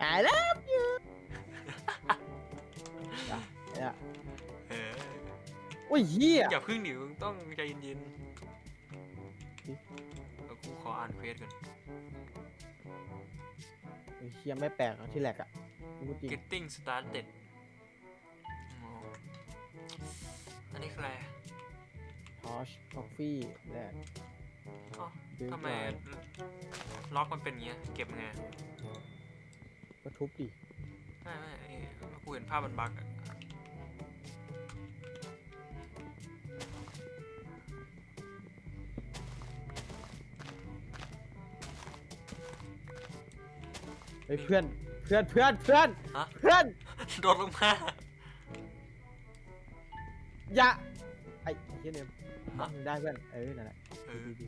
I love you อะเนี่ยเออโอ้ยเฮียอย่าพึ่งหนิวต้องใจเย็นๆแล้วกูขออ่านเควสก่อนไอ้เฮียไม่แปลกอะที่แหลกอะพูดจริง getting started อ๋ออันนี้คืออะไร ทอชคอฟฟี่แหลกอ๋อ Build ทำไม line ล็อกมันเป็นอย่างเงี้ย เก็บไง ก็ทุบดิไม่ไม่ไอ้กูเห็นภาพมันบั๊กอะเฮ้ยเพื่อน เพื่อน เพื่อน เพื่อน ฮะ เพื่อน โดดลงมาอย่า ไอ้เฮียเนี่ยฮะมึงได้เพื่อน เออ นั่นแหละเออ ดี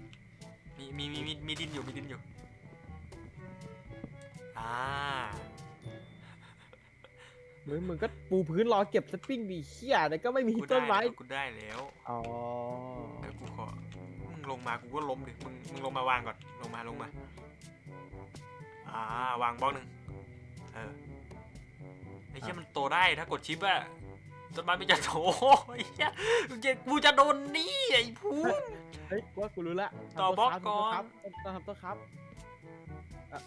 มีมีมีมีมีดินอยู่มีดินอยู่ อ่าๆ มึงมึงก็ปูพื้นรอเก็บสปริงดีเฮียแต่ก็ไม่มีกูต้ได้นไม้ แล้วกูได้แล้วอ๋อ เดี๋ยวกูขอมึงลงมากูก็ล้มดิมึงมึงลงมาวางก่อนลงมาลงมา อ่าวางบล็อกหนึ่งเออไอ้เหี้ยมันโตได้ถ้ากดชิปอะต้นไม้มันจะโตไอ้เหี้ยกูจะกูจะโดนนี่ไอ้พูน เฮ้ยกูว่ากูรู้ละต่อบล็อกทำต้ก่อนครับต้องทำต้นครับอะ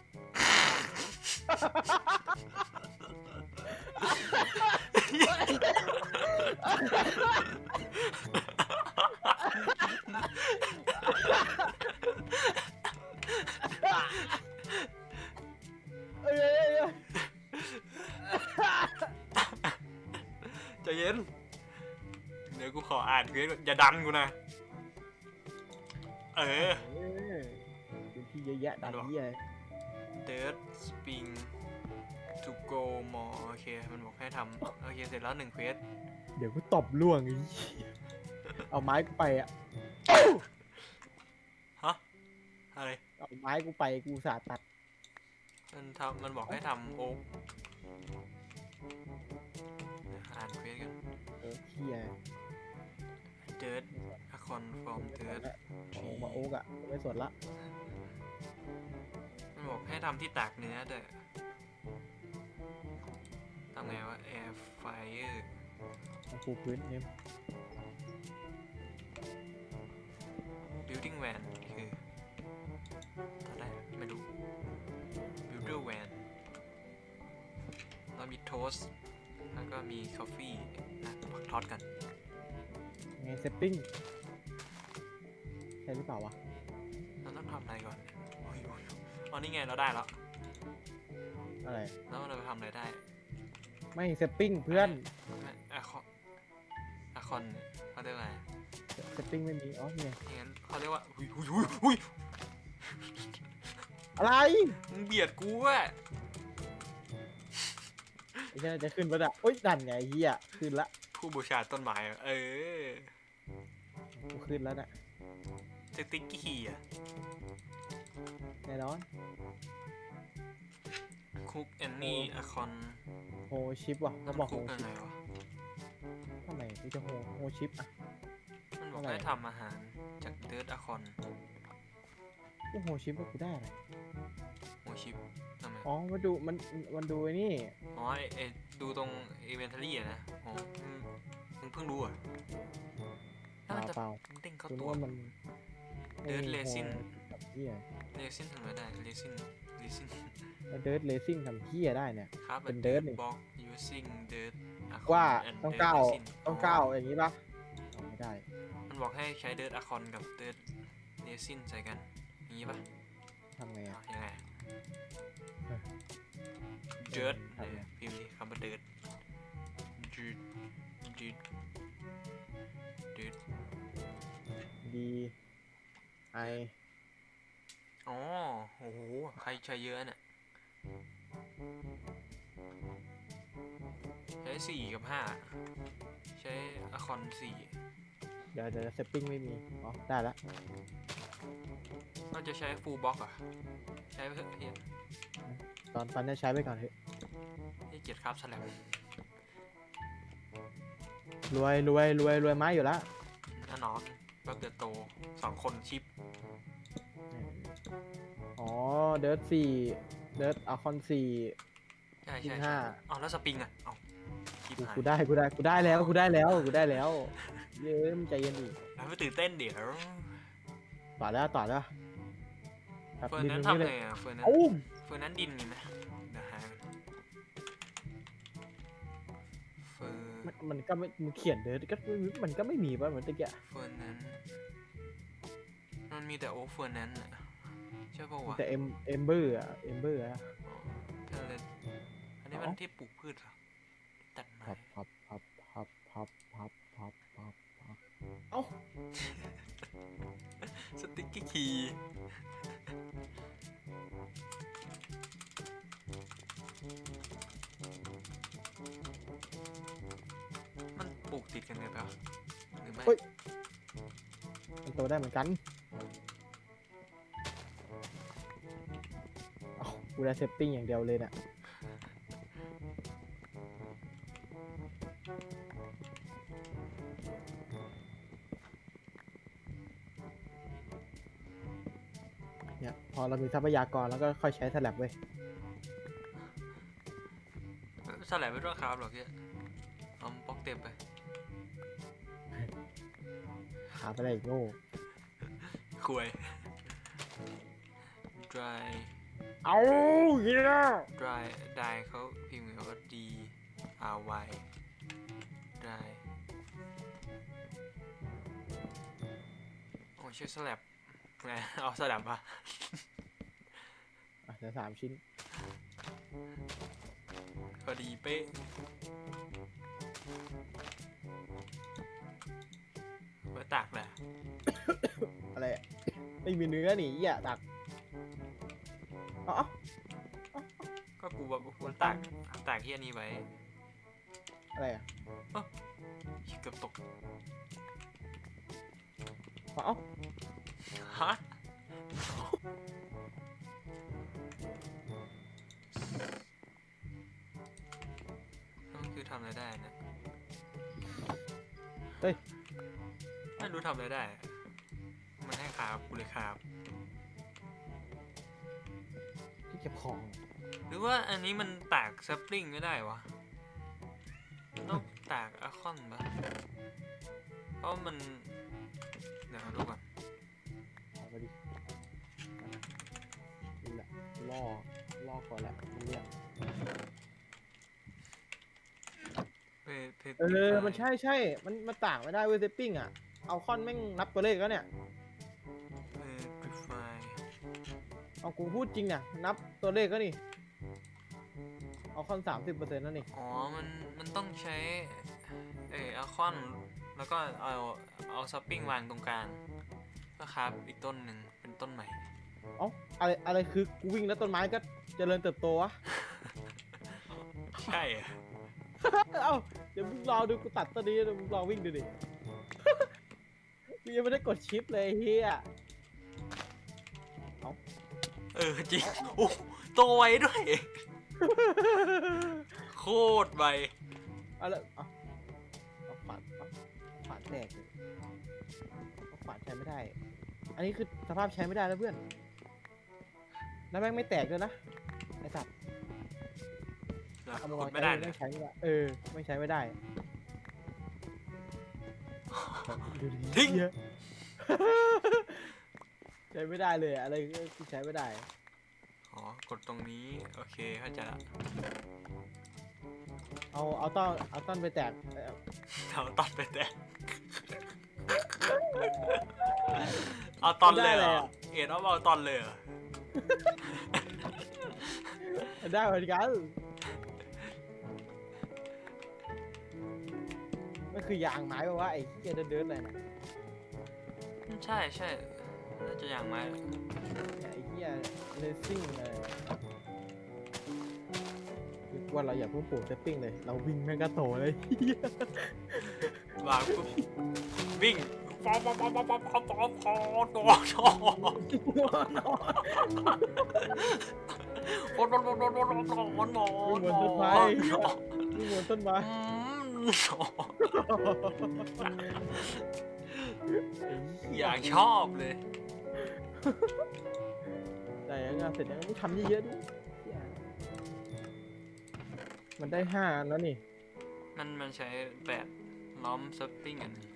ใจเย็น เดี๋ยวกูขออ่านเควสก่อนอย่าดันกูนะ เออเอ้ยพื้นที่เยอะแยะดันเหีย Third Spring to go more โอเค มันบอกให้ทำโอเค เสร็จแล้วหนึ่งเควสเดี๋ยวกูตบล่วงไอ้เหี้ยเอาไม้กูไปอะ ฮะ อะไร เอาไม้กูไปกูสาตัด มันทำมันบอกให้ทำโอ๊กอ่านเควสกัน เออเฮีย Third a con from third โอ้มาโอ๊กอะไม่สนละมัน บอกให้ทำที่ตากเนื้อด้วยทำไงวะ air fire มาปูพื้นเนี่ย building van คือทำได้ไหมไม่รู้ builder van เรามี toast แล้วก็มี coffee นะปักทอดกัน ไงเซตติ้งใช่หรือเปล่าวะ เราต้องทำอะไรก่อนโอ้ยโอ้ยอ๋อนี่ไงเราได้แล้ว อะไร แล้วเราไปทำอะไรได้ไม่เซตติ้งเพื่อนอะคอนอะคอนเขาเรียกอะไรเซตติ้งไม่มี อ๋อเนี่ยอย่างนั้นเขาเรียกว่าหุยหุยหุยหุยอะไรมึงเบียดกูอะไอ้เหี้ยจะขึ้นปะเนี่ยโอ๊ยดันไงไอ้เฮียขึ้นละผู้บูชาต้นไม้อะเออกูขึ้นแล้วน่ะสติ๊กกี้อะ แน่นอนคุกแอนนี่อะคอนโฮชิปว่ะเขาบอกโฮคุกยังชิปไงวะ ทำไมกูจะโฮโฮชิปอะ มันบอกอะไรให้ทำอาหารจากเดิร์ดอะคอนกูโฮชิปว่ากูได้อะไรโมชิปทำไม อ๋อมาดูมันมันดูไอ้นี่อ๋อไอ้ไอ้ดูตรงอิเวนทารี่อะนะโอ้มึงมึงเพิ่งรู้เหรอะเปล่าเปล่าเด้งเข้ากูนึตักว ว่ามันเดิร์ดเลซินแบบเฮีย เลซินทำไมได้เลซินเลซินเดิร์ดเลซิ่งทำเฮียได้เนี่ย ครับเป็น dirt นี่ บล็อก using dirt ว่า and ต้อง dirt ก้าว resin ต้องก้าวอย่างนี้ปะเอาไม่ได้มันบอกให้ใช้ dirt acon กับ dirt resin ใส่กันอย่างนี้ปะทำไงอ้าอะวยังไงเออ dirt ทำไงเนี่ยพิมพ์ดิคำว่า dirt dirt dirt dirt ดีไออ๋อ โอ้โห ใครใช้เยอะเนี่ยใช้สี่กับห้าใช้อะคอนสี่เดี๋ยวเดี๋ยวเซตติ้งไม่มี อ๋อ ได้ละก็จะใช้ฟูลบล็อกอะ ใช้ไปเถอะเฮียตอนตอนนี้ใช้ไปก่อนเถอะให้เกียรติครับสแลมรวยรวยรวยรวยไม้อยู่แล้วน่านอนก็เกิดโตสองคนชิป อ๋อ เดิร์ดสี่เดิร์ดอาคอนสี่ ใช่ยิใช่งใช่ห้าอ๋อแล้วสปริงอะเอ๋อคิดกูหายกูได้กูได้กูได้แล้วกูได้แล้วกูได้แล้วเย้ยมึงใจเย็นดิแล้วไม่ตื่นเต้นเดี๋ยวต่อแล้วต่อแล้วแบบเฟิร์นดินนั้นตรงนี้ทำเลไงยอะเฟิร์นนั้นเอ้าเฟิร์นนั้นดินมีไหมเดี๋ยวหากันเฟิร์นมันมันก็ไม่มึงเขียนเด้อก็มันก็ไม่มีป่ะเหมือนตะกี้เฟิร์นนั้น มันมีแต่โอ้เฟิร์นนั้นอะใช่ป่าวะแต่เอ็มเอ็มเบอร์อะเอ็มเบอร์อะอ๋อเธอเลยอันนี้มันเอ้า ที่ปลูกพืชเหรอตัดไม้พับพับพับพับพับพับพับพับพับเอ้าสติ๊กเกอร์คีย์มันปลูกติดกันไงปะหรือไม่มันโตได้เหมือนกัน กูได้เซปปิ้งอย่างเดียวเลยเนี่ยเนี่ยพอเรามีทรัพยากรแล้วก็ค่อยใช้สลับเว้ยสลายไม่ต้องครับหรอกเนี่ยเอาบล็อกเต็มไปหาไปได้อีกโง่คุย dry เอาเหี้ย dry dry เขาพิมพ์ว่า d r y dry โอ้ชื่อสลับไงเอาสลับปะอะเหลือสามชิ้น พอดีเป๊ะไว้ตากแหละอะไรอะไม่มีเนื้อหนีอะตักเอ๋อก็กูบอกกูตากตากที่อันนี้ไว้อะไรอะเกือบตกเอ๋อฮะนั่นคือทำอะไรได้เนะเฮ้ยไม่รู้ทำอะไรได้ มันให้คาบกูเลยคาบ เก็บของ หรือว่าอันนี้มันตากสปริงไม่ได้วะต้องตากอะคอนปะเพราะมัน เดี๋ยวดูก่อนเอาไปดินี่แหละล่อล่อก่อนแหละมันเรียกเพเพเออ มันใช่ใช่ มันมันต่างไม่ได้เว้ยเซปปิ้งอะ เอาคอนแม่งนับตัวเลขแล้วเนี่ย เอากูพูดจริงเนี่ยนับตัวเลขก็นี่ เอาคอนสามสิบเปอร์เซ็นต์นั่นนี่อ๋อ มัน มันต้องใช้ เอออะคอน แล้วก็เอา เอาสปริงวางตรงกลาง ก็ครับอีกต้นหนึ่งเป็นต้นใหม่ เอ้าอะไร อะไรคือกูวิ่งแล้วต้นไม้ก็เจริญเติบโตวะ ใช่เหรอเอ้าเดี๋ยวมึงรอดูกูตัดตัวนี้เดี๋ยวมึงลองวิ่งดูดิ กูยังไม่ได้กดชิปเลยไอ้เฮียเออจริงโอ้โตไวด้วย โคตรไวเอาละเอาเอาขวานเอาขวานแตกเลยเอาขวานใช้ไม่ได้ อันนี้คือสภาพใช้ไม่ได้แล้วเพื่อน แล้วแม่งไม่แตกด้วยนะไอ้สัตว์เหรอเอามาขุวางดไม่ได้ใช้เลไม่ยใช้ไม่ได้เออ ไม่ใช้ไม่ได้ดูดิทิ้ง เหี้ย ใช้ไม่ได้เลยอะไรก็ใช้ไม่ได้อ๋อ กดตรงนี้ โอเคเข้าใจละเอาเอาต้นเอาต้นไปแตกเอ่อเอาตอนไปแต่เอาตอนเลยเหรอเอ็ดเอาเอาตอนเลยเหรอได้เหมือนกันมันคือยางไม้ป่าวะไอ้เหี้ยเดินๆเลยนะใช่ใช่น่าจะอย่างไม้ไอ้เหี้ยเลสซิ่งเลยว่าเราอย่าเพิ่งปลูกเซปปิ้งเลย เราวิ่งแม่งก็โตเลยวางปุ๊บวิ่งฟอฟอฟอฟอฟอฟอฟอฟอฟอฟอวนวนวนวนวนวนวนวนวนวิ่งบนต้นไม้วิ่งบนต้นไม้อย่างชอบเลย แต่ยังไงเสร็จยังไม่ทำเยอะๆดิเหี้ยมันได้ห้าอันแล้วนี่ มันมันใช้แปดล้อมซับปิ้งอันหนึ่ง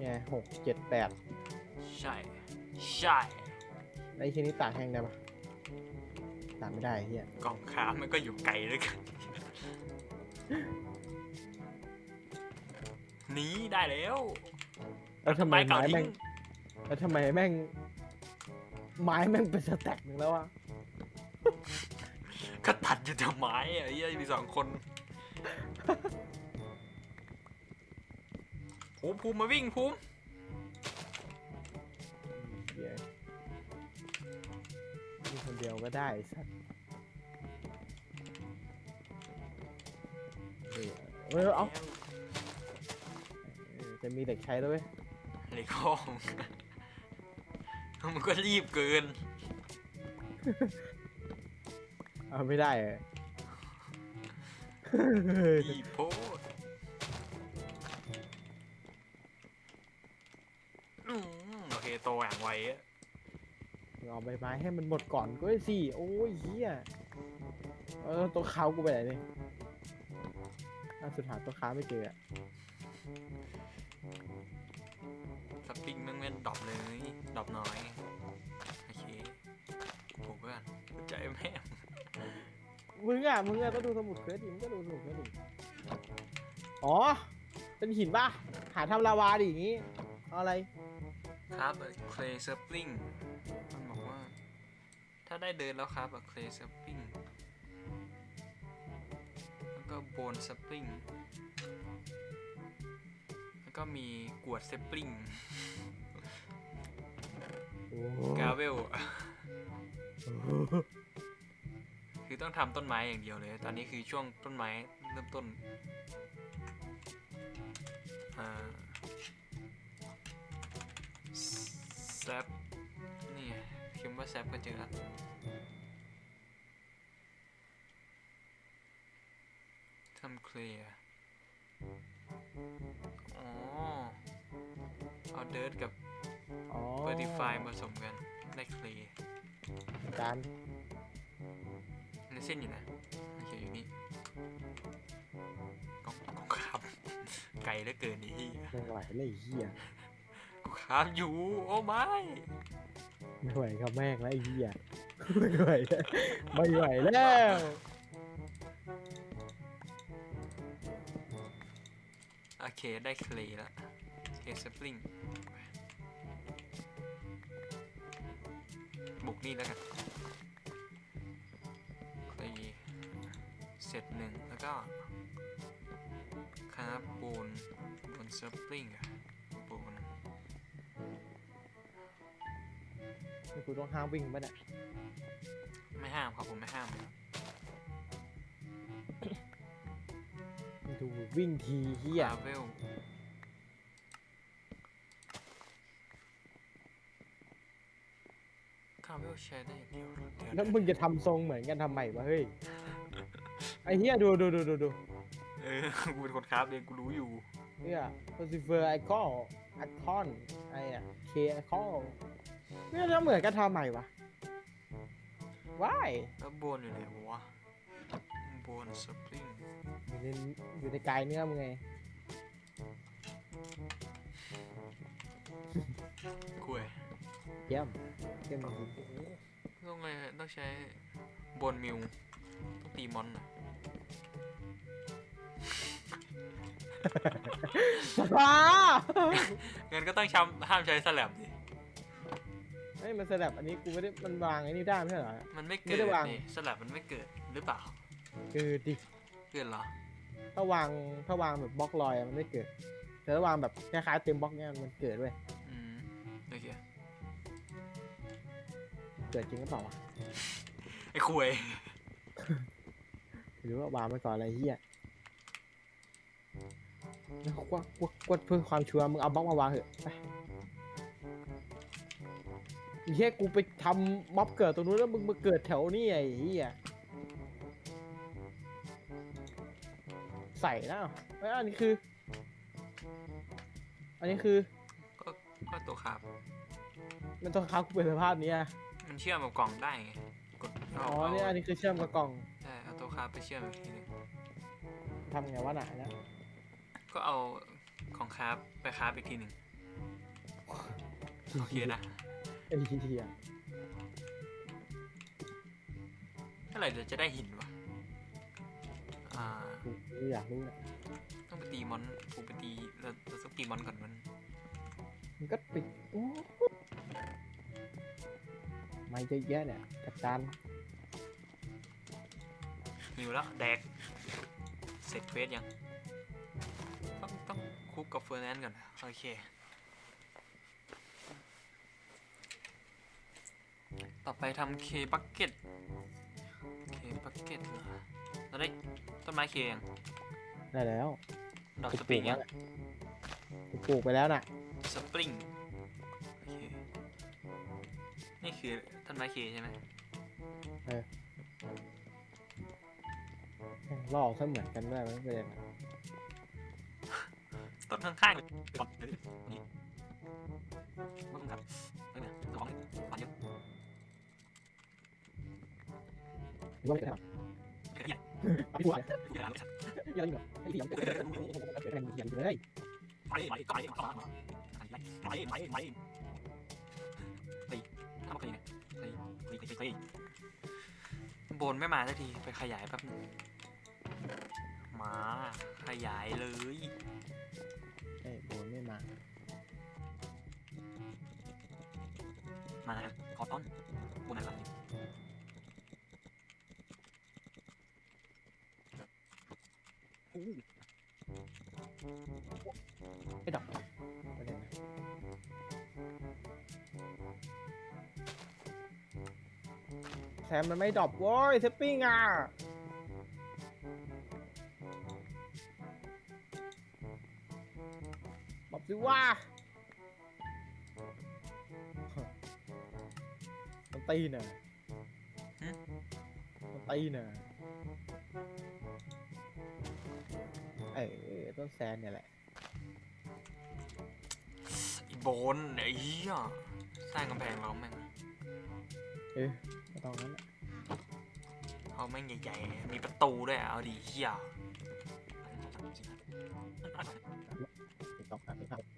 ไงหกเจ็ดแปดใช่ ใช่ไอ้ทีนี้ตากแห้งได้ปะตากไม่ได้ไอ้เฮียกล่องค้ามันก็อยู่ไกลด้วยกันหนีได้แล้วแล้วทำไมเก่าไม้ทิ้แม่งง แล้วทำไมแม่ง ไม้แม่งเป็นสแต็กหนึ่งแล้ววะก็ตัดอยู่แต่ไม้อะไอ้เหี้ยมีสองคนภูมิภูมิมาวิ่งภูมิเฮียมีคนเดียวก็ได้ไอ้สัตว์เออเออเอาเออจะมีเด็กใช้แล้วเว้ย เลยข้อง มันก็รีบเกิน เอาไม่ได้เหรอรีบโพดอืมโอเคโตอย่างไวอะเอาใบไม้ให้มันหมดก่อนก็ได้สิ โอ้ยเฮียเออตัวขาวกูไปไหนเนี่ยล่าสุดหาตัวขาวไม่เจออะ สปริงมึงเล่นดรอปเลยดรอปน้อยโอเคถูกเพื่อนใจแม่งมึงอะมึงอะต้องดูสมุดเควสดิมึงก็ดูสมุดเควสดิอ๋อ เป็นหินป่ะ หาทำลาวาดิอย่างงี้เอาอะไร ครับเคลย์สปริงมันบอกว่า ถ้าได้เดินแล้วครับเคลย์สปริงแล้วก็โบนสปริง แล้วก็มีกวดสปริงโอ้กาเวล คือต้องทำต้นไม้อย่างเดียวเลย ตอนนี้คือช่วงต้นไม้เริ่มต้นอ่าแซปนี่ไงพิมพ์ว่าแซปก็เจอละทำเคลียร์อ๋อ เอาเดิร์ดกับอ๋อเ e อร์ติฟายผสมกันได้เคลียร์การในเส้นอยู่นะโอเคอยู่นี่ก็ก็ครับ ไกลเหลือเกินนี่ไม่ไหวเลยไอ้เฮียกูครับอยู่ โอ้ไม่ไม่ไหวครับแม่งแล้วไอ้เฮียไม่ไหวแล้วไม่ไหวแล้วโอเคได้เคลียร์แล้วเคสปริง นี่แล้วกันเคลียร์เสร็จหนึ่งแล้วก็คาร์บูนบนสปริงอะบูนนี่กูต้องห้ามวิ่งปะเนี่ยไม่ห้ามครับผมไม่ห้ามเลยดูวิ่งทีเฮียคาเวลคา เวลใช้ได้อย่างเดียวเหรอเดี๋ยวแล้วนะมึงจะทำทรงเหมือนกันทำไมวะเฮ้ย ไอ้เฮียดูดูดูดูดูเออ กูเป็นคนคราฟเองกูรู้อยู่เนี่ยโพซิเฟอร์ไอคอลไอคอนไอ้อะเคไอคอลเนี่ยถ้าเหมือนกันทำไมวะว้ายแล้วโบนอยู่ไหนวะโบนสปริงอยู่ในอยู่ในกายเนื้อมึงไงคุย เยี่ยมเยี่ยมจริงต้องไงต้องใช้โบนมิวต้องตีมอนน่ะๆสภางั้นก็ต้องช้ำห้ามใช้สลับดิเฮ้ยมันสลับอันนี้กูไม่ได้มันวางไอ้นี่ได้ไม่ใช่เหรอ มันไม่ไม่เกิดได้วาง นี่สลับมันไม่เกิดหรือเปล่า คือดิเกิดเหรอ ถ้าวางถ้าวางแบบบล็อกลอยอะมันไม่เกิด แต่ถ้าวางแบบคล้ายๆเต็มบล็อกเนี่ยมันเกิดเว้ยอืมโอเค เกิดจริงหรือเปล่าวะไอ้คุยหรือว่าวางไปก่อนอะไรเฮียแล้วกวักกวักกวักเพื่อความชัวร์มึงเอาบล็อกมาวางเถอะไปไอ้เฮียกูไปทำม็อบเกิดตรงนู้นแล้วมึงมาเกิดแถวนี้ไอ้เฮียใส่นะเอ้ยอันนี้คือ อันนี้คือก็ก็ตัวครับ มันต้องค้ากูเป็นสภาพเนี้ย มันเชื่อมกับกล่องได้ไงกดอ๋เอาอเนี่ยอัเอานนี้คือเชื่อมกับกล่องใช่เอาตัวคราฟไปเชื่อมอีกทีหนึงทำไงวะน่ะนะก็เอาของคราฟไปคราฟอีกทีหนึ่งโอเคนะไอ้เหี้ยเมื่อไหร่เราจะได้หินวะอ่ากูอยากรู้นะต้องไปตีมอนถูกไปตีเราเราต้องตีมอนก่อนมันมันก็ปิดโอ้ ไม่เยอะแยะเนี่ยจัดการหิวแล้วแดก เสร็จเควสยัง ต้องต้องคุกกับเฟอร์แนนซ์ก่อน โอเค ต่อไปทำเคบักเก็ต เคบักเก็ตเหรอเราได้ต้นไม้เคยังได้แล้ว ดอกกูสปปริลูงกยัแล้วงแหละกูปลูกไปแล้วน่ะ สปริงโอเค นี่คือต้นไม้เคใช่ไหมเออแม่งลอกซะเหมือนกันด้วยมันเป็นยังไงต้นข้างๆเลยนี่ต้องครับเฮ้ยเนี่ยสมองปันเยอะหรือว่าไม่ได้ทำไม่พูดอะไรเยอะแล้วชัดยังอยู่ไอ้ที่ยังเกิดอะไรเกิดอะไรเกิดอะไรเลยไปไปไปไปไปไป บนไม่มาสักที ไปขยายแป๊บนึงมา ขยายเลยเอ้ยโดนไม่มา มาขอต้อนบนอะไรอู้ไอ้ดอกประเด็นนะแซมมันไม่ดรอปโว้ยเซปปิ้งอะบอกสิว่ามันตีน่ะมันตีน่ะเออต้นแซนเนี่ยแหละอีโบนไอ้เหี้ยสร้างกำแพงเราแม่งเออไม่ ต้องนั้นแหละเอาแม่งใหญ่ๆ มีประตูด้วยอะเอาดีเหี้ย ติดต่อกันไ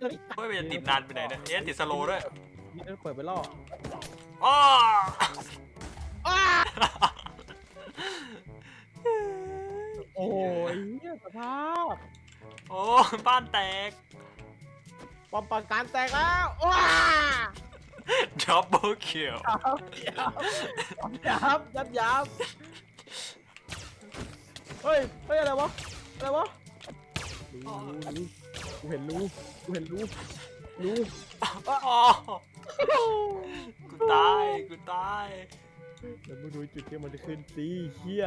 ไปต้นเนี่ยเราจะนี่เฮ้ยมันจะติดนานไปไหนเนี่ยเอ๊ะติดสโลด้วยนี่เปิดไปล่ออ้อโอ้ยเนี่ยสภาพโอ้บ้านแตกปอมปากการแตกแล้วว้าดับเบิลคิลยับยับยับยับเฮ้ยเฮ้ยอะไรวะอะไรวะรู้รู้กูเห็นรู้ กูเห็นรู้รู้อ๋อกูตาย กูตายแล้วมึงดูจุดที่มันขึ้นสิเฮีย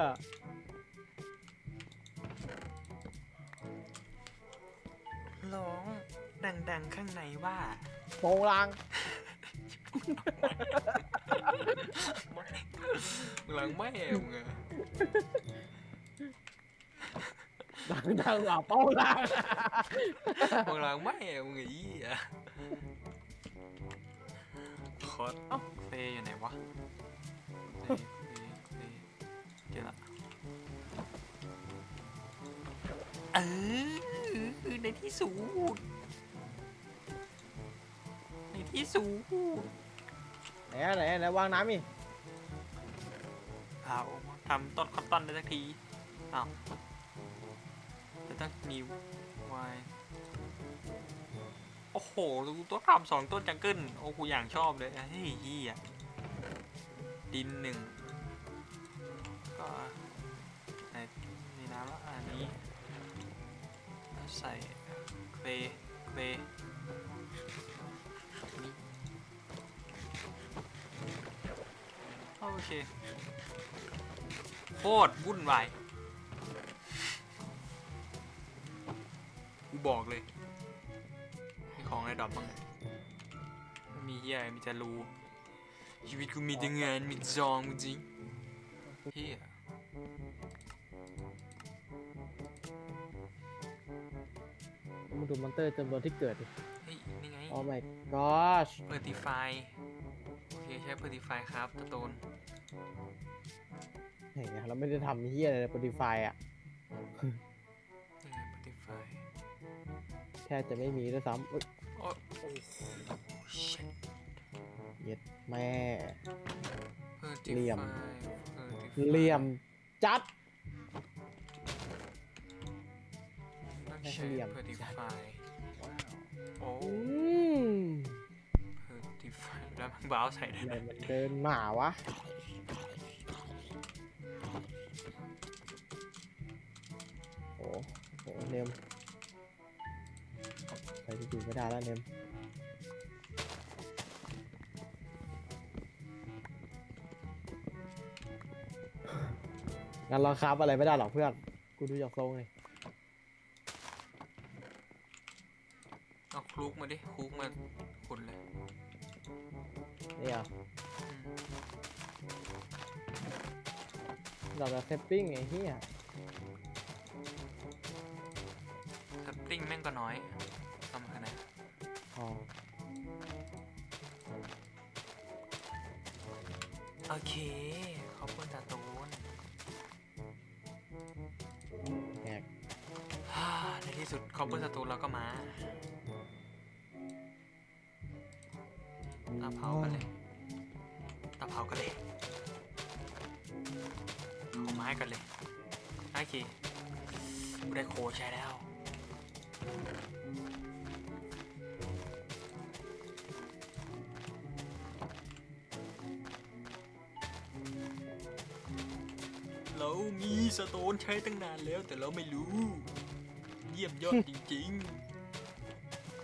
ร้องดังๆ ข้างในว่าโปงลางหลังไม่เอวไง ดังดังอะโปงลางหลังไม่เอวไงยี่อะคอสเฟยอยู่ไหนวะเฟยเฟยเฟยเจอละเออในที่สุดในที่สุดไหนอะไหนอะไหนวางน้ำอีกเอาทำต้นคอตตอนได้สักทีอ้าว จะต้องมีวายโอ้โหดูต้นทำสองต้นจังเกิลโอ้กูอย่างชอบเลยเฮ้ยเฮียดินหนึ่งก็ในมีน้ำล้วอันนี้ใส่เคลเคลนี่โอเคโคตรวุ่นวาย กูบอกเลย มีของอะไรดรอปบ้างอะไม่มีเฮียมีแต่รูชีวิตกูมีแต่เงินมีจองจริงเฮียมึงดูมอนเตอร์จำนวนที่เกิดดิเฮ้ย นี่ไง โอ้ my gosh เปิดตีไฟโอเค ใช้เปิดตีไฟครับตะโตนเห็นไงเราไม่ได้ทำเฮียอะไรเลย Spotify อะ ค่จะไม่มีด้วยซ้ำเอ้ยโอ้โอ้ชิตเย็ดแม่เปิดตีเหลี่ยมไฟเปิดตีไฟเหลี่ยมจัด ต้องให้ใช้เหลี่ยมเปิดตีไฟโอ้อืมเปิดตีไฟแล้วมันบ้าวใส่ได้ทำไหไมมมันเดินหมาวะ โอ้โหเนมไป ที่ดูไม่ได้แล้วเนมงั้นเราครับอะไรไม่ได้หรอกเพื่อน กูดูจากทรงเลยเอาคลุกมาดิคลุกมาขุดเลยนี่เหรอะอืมเราจะเซปปิ้งไอ้เหี้ยสปริงแม่งก็น้อย โอเค ขอบคุณตาตูนแหกฮ่าในที่สุดขอบคุณตาตูนเราก็มาตาเผากันเลยตาเผากันเลยเอาไม้กันเลย โอเคกูได้โคใช้แล้ว สโตนใช้ตั้งนานแล้วแต่เราไม่รู้ เยี่ยมยอดจริง ๆ